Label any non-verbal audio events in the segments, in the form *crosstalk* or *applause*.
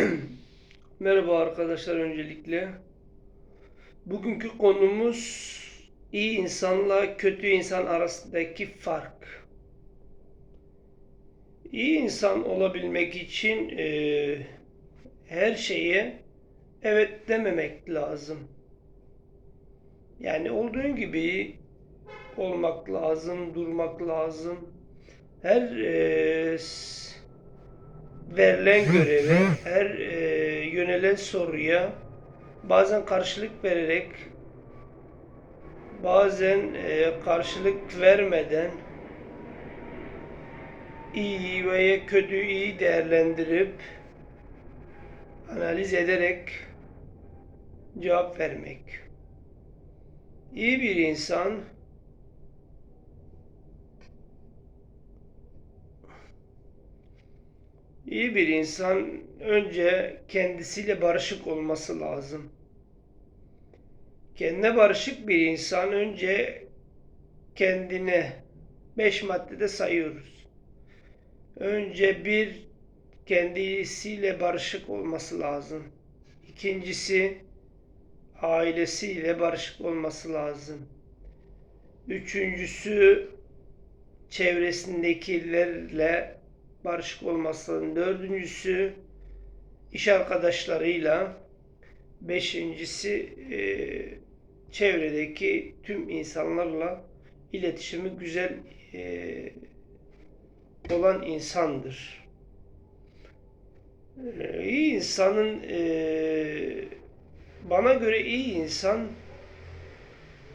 *clears throat* Merhaba arkadaşlar öncelikle. Bugünkü konumuz iyi insanla kötü insan arasındaki fark. İyi insan olabilmek için eee, her şeye evet dememek lazım. Yani olduğun gibi olmak lazım, durmak lazım. Her s- verilen göreve, her eee, yönelen soruya bazen karşılık vererek, bazen eee, karşılık vermeden iyi veya kötü iyi değerlendirip analiz ederek cevap vermek. İyi bir insan iyi bir insan önce kendisiyle barışık olması lazım. Kendine barışık bir insan önce kendine beş maddede sayıyoruz. Önce bir kendisiyle barışık olması lazım. İkincisi ailesiyle barışık olması lazım. Üçüncüsü çevresindekilerle barışık olması lazım. Dördüncüsü iş arkadaşlarıyla. Beşincisi eee, çevredeki tüm insanlarla iletişimi güzel eee, olan insandır. Eee, İyi insanın eee, bana göre iyi insan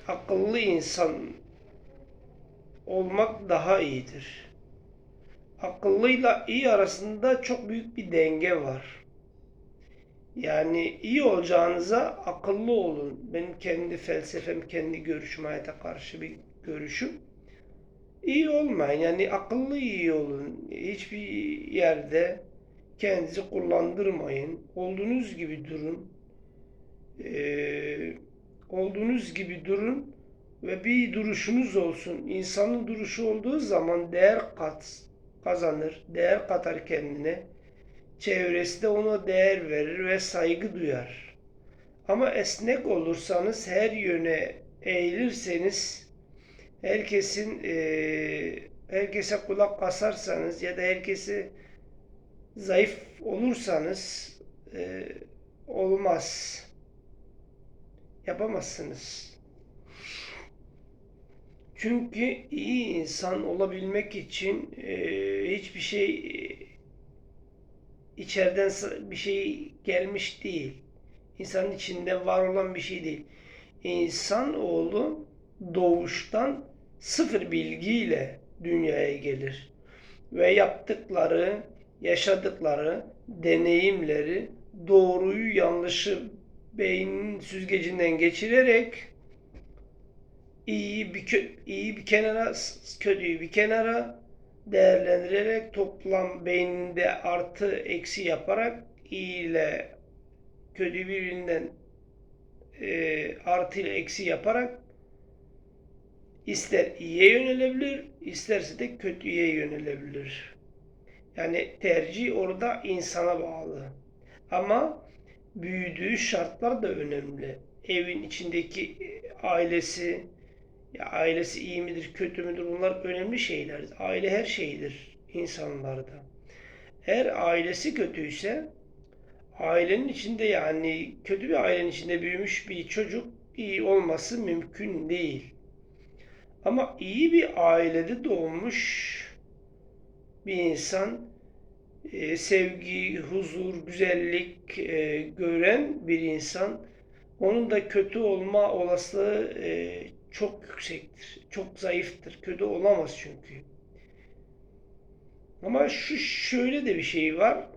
akıllı insan olmak daha iyidir. Akıllıyla iyi arasında çok büyük bir denge var. Yani iyi olacağınıza akıllı olun. Benim kendi felsefem, kendi görüşüm, hayata karşı bir görüşüm. İyi olmayın. Yani akıllı iyi olun. Hiçbir yerde kendinizi kullandırmayın. Olduğunuz gibi durun. Ee, olduğunuz gibi durun ve bir duruşunuz olsun. İnsanın duruşu olduğu zaman değer kat kazanır, değer katar kendine. Çevresi de ona değer verir ve saygı duyar. Ama esnek olursanız, her yöne eğilirseniz, herkesin eee, herkese kulak asarsanız ya da herkesi zayıf olursanız eee, olmaz. Yapamazsınız. Çünkü iyi insan olabilmek için eee, hiçbir şey eee, içeriden bir şey gelmiş değil. İnsanın içinde var olan bir şey değil. İnsanoğlu doğuştan sıfır bilgiyle dünyaya gelir. Ve yaptıkları, yaşadıkları, deneyimleri, doğruyu yanlışı beynin süzgecinden geçirerek iyi bir iyi bir kenara, kötüyü bir kenara değerlendirerek toplam beyninde artı eksi yaparak iyi ile kötü birbirinden e, artı ile eksi yaparak ister iyiye yönelebilir, isterse de kötüye yönelebilir. Yani tercih orada insana bağlı. Ama büyüdüğü şartlar da önemli. Evin içindeki e, ailesi, ya ailesi iyi midir, kötü müdür bunlar önemli şeyler. Aile her şeydir insanlarda. Eğer ailesi kötüyse ailenin içinde yani kötü bir ailenin içinde büyümüş bir çocuk iyi olması mümkün değil. Ama iyi bir ailede doğmuş bir insan e, sevgi, huzur, güzellik e, gören bir insan onun da kötü olma olasılığı e, çok yüksektir. Çok zayıftır. Kötü olamaz çünkü. Ama şu şöyle de bir şey var.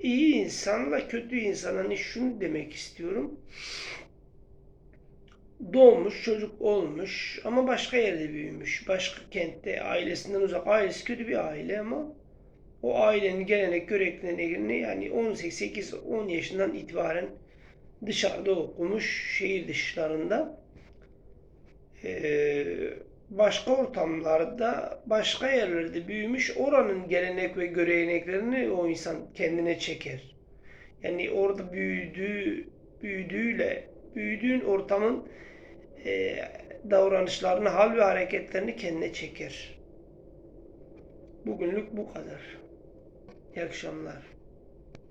İyi insanla kötü insan hani şunu demek istiyorum. Doğmuş, çocuk olmuş ama başka yerde büyümüş. Başka kentte, ailesinden uzak. Ailesi kötü bir aile ama o ailenin gelenek göreneklerini yani 18-8-10 yaşından itibaren dışarıda okumuş, şehir dışlarında. Ee, başka ortamlarda, başka yerlerde büyümüş, oranın gelenek ve göreneklerini o insan kendine çeker. Yani orada büyüdüğü, büyüdüğüyle, büyüdüğün ortamın e, davranışlarını, hal ve hareketlerini kendine çeker. Bugünlük bu kadar. İyi akşamlar.